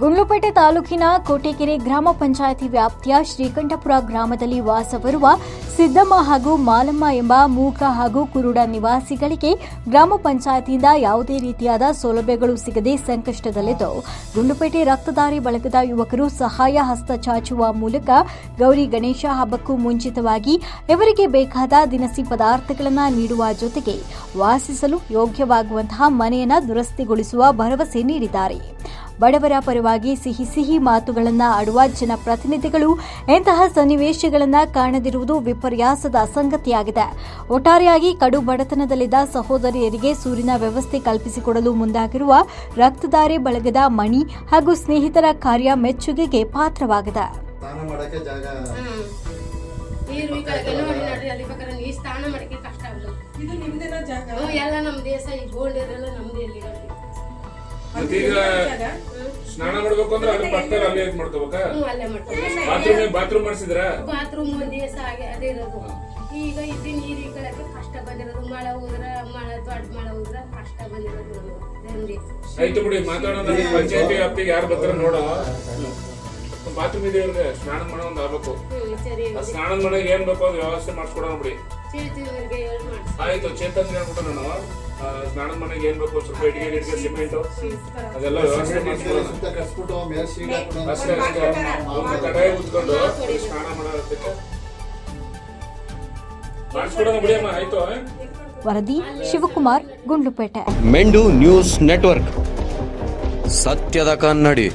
ಗುಂಡ್ಲುಪೇಟೆ ತಾಲೂಕಿನ ಕೋಟೆಕೆರೆ ಗ್ರಾಮ ಪಂಚಾಯಿತಿ ವ್ಯಾಪ್ತಿಯ ಶ್ರೀಕಂಠಪುರ ಗ್ರಾಮದಲ್ಲಿ ವಾಸವಿರುವ ಸಿದ್ದಮ್ಮ ಹಾಗೂ ಮಾಲಮ್ಮ ಎಂಬ ಮೂಕ ಹಾಗೂ ಕುರುಡ ನಿವಾಸಿಗಳಿಗೆ ಗ್ರಾಮ ಪಂಚಾಯತಿಯಿಂದ ಯಾವುದೇ ರೀತಿಯಾದ ಸೌಲಭ್ಯಗಳು ಸಿಗದೆ ಸಂಕಷ್ಟದಲ್ಲಿದ್ದು, ಗುಂಡ್ಲುಪೇಟೆ ರಕ್ತದಾರಿ ಬಳಗದ ಯುವಕರು ಸಹಾಯ ಹಸ್ತ ಚಾಚುವ ಮೂಲಕ ಗೌರಿ ಗಣೇಶ ಹಬ್ಬಕ್ಕೂ ಮುಂಚಿತವಾಗಿ ಇವರಿಗೆ ಬೇಕಾದ ದಿನಸಿ ಪದಾರ್ಥಗಳನ್ನು ನೀಡುವ ಜೊತೆಗೆ ವಾಸಿಸಲು ಯೋಗ್ಯವಾಗುವಂತಹ ಮನೆಯನ್ನು ದುರಸ್ತಿಗೊಳಿಸುವ ಭರವಸೆ ನೀಡಿದ್ದಾರೆ. ಬಡವರ ಪರವಾಗಿ ಸಿಹಿ ಸಿಹಿ ಮಾತುಗಳನ್ನು ಆಡುವ ಜನಪ್ರತಿನಿಧಿಗಳು ಇಂತಹ ಸನ್ನಿವೇಶಗಳನ್ನು ಕಾಣದಿರುವುದು ವಿಪರ್ಯಾಸದ ಸಂಗತಿಯಾಗಿದೆ. ಒಟ್ಟಾರೆಯಾಗಿ ಕಡು ಬಡತನದಲ್ಲಿದ್ದ ಸಹೋದರಿಯರಿಗೆ ಸೂರಿನ ವ್ಯವಸ್ಥೆ ಕಲ್ಪಿಸಿಕೊಡಲು ಮುಂದಾಗಿರುವ ರಕ್ತದಾರಿ ಬಳಗದ ಮಣಿ ಹಾಗೂ ಸ್ನೇಹಿತರ ಕಾರ್ಯ ಮೆಚ್ಚುಗೆಗೆ ಪಾತ್ರವಾಗಿದೆ. ಸ್ನಾನ ಮಾಡಕ್ಕೆ ಜಾಗ ಈ ಸ್ನಾನ ಮಾಡಕ್ಕೆ ಕಷ್ಟ ಆಗಲ್ಲ ಇದು ನಿಮ್ದೇನ ಜಾಗ? ಎಲ್ಲ ನಮ್ಮ ದೇಶ ಈ ಇರಲ್ಲ ನಮ್ದೇ ಇಲ್ಲಿ ಮತ್ತೀಗ ಸ್ನಾನ ಮಾಡ್ಬೇಕು ಅಂದ್ರೆ ಅಲ್ಲಿ ಪಕ್ಕದಲ್ಲಿ ಅಲ್ಲೇ ಇದ್ ಮಾಡ್ಕೋಬೇಕಾ? ಬಾತ್ರೂಮ್ ಬಾತ್ರೂಮ್ ಮಾಡಿಸಿದ್ರ ಬಾತ್ರೂಮ್ ಒಂದ್ ದಿವಸ ಹಾಗೆ ಅದೇ ಇರೋದು. ಈಗ ಇಲ್ಲಿ ನೀರು ಕಡೆಗೆ ಕಷ್ಟ ಬಂದಿರೋದು. ಮಳೆ ಹೋದ್ರ ಮಳೆ ದೊಡ್ಡ ಮಳೆ ಹೋದ್ರ ಕಷ್ಟ ಬಂದಿರೋದು. ಆಯ್ತು ಬಿಡಿ ಮಾತಾಡೋಣ. ಪಂಚಾಯತಿ ವ್ಯಾಪ್ತಿಗೆ ಯಾರು ಬರ್ತಾರ ನೋಡೋ ಬಾತ್ರೂಮ್ ಇದೆ ಇವ್ರಿಗೆ. ಸ್ನಾನ ಮಾಡೋ ಒಂದ್ ಆಗ್ಬೇಕು. ಸ್ನಾನ ಮನೆಗೆ ಏನ್ ಬೇಕೋ ಅದು ವ್ಯವಸ್ಥೆ ಮಾಡಿಸ್ಕೊಡೋಣ ಬಿಡಿ. ಆಯ್ತು ಚೇತನ್ ಹೇಳ್ಬಿಟ್ಟು ನಾನು ಸ್ನಾನದ ಮನೆಗೆ ಏನ್ ಬೇಕು ಸ್ವಲ್ಪ ಇಟ್ಟಿಗೆ ಗಿಟ್ಟಿಗೆ ಸಿಮೆಂಟ್ ಅದೆಲ್ಲ ವ್ಯವಸ್ಥೆ ಶೀಟ್ ಅಷ್ಟೇ ಅಷ್ಟೇ. ಒಂದು ಕಡೆ ಉತ್ಕೊಂಡು ಸ್ನಾನ ಮಾಡೋದಕ್ಕೆ ಮಾಡಿಸ್ಕೊಡೋಣ ಬಿಡಿ ಅಮ್ಮ ಆಯ್ತು ವರದಿ ಶಿವಕುಮಾರ್ ಗುಂಡ್ಲುಪೇಟೆ. ಮೆಂಡು ನ್ಯೂಸ್ ನೆಟ್ವರ್ಕ್. ಸತ್ಯದ ಕನ್ನಡಿ.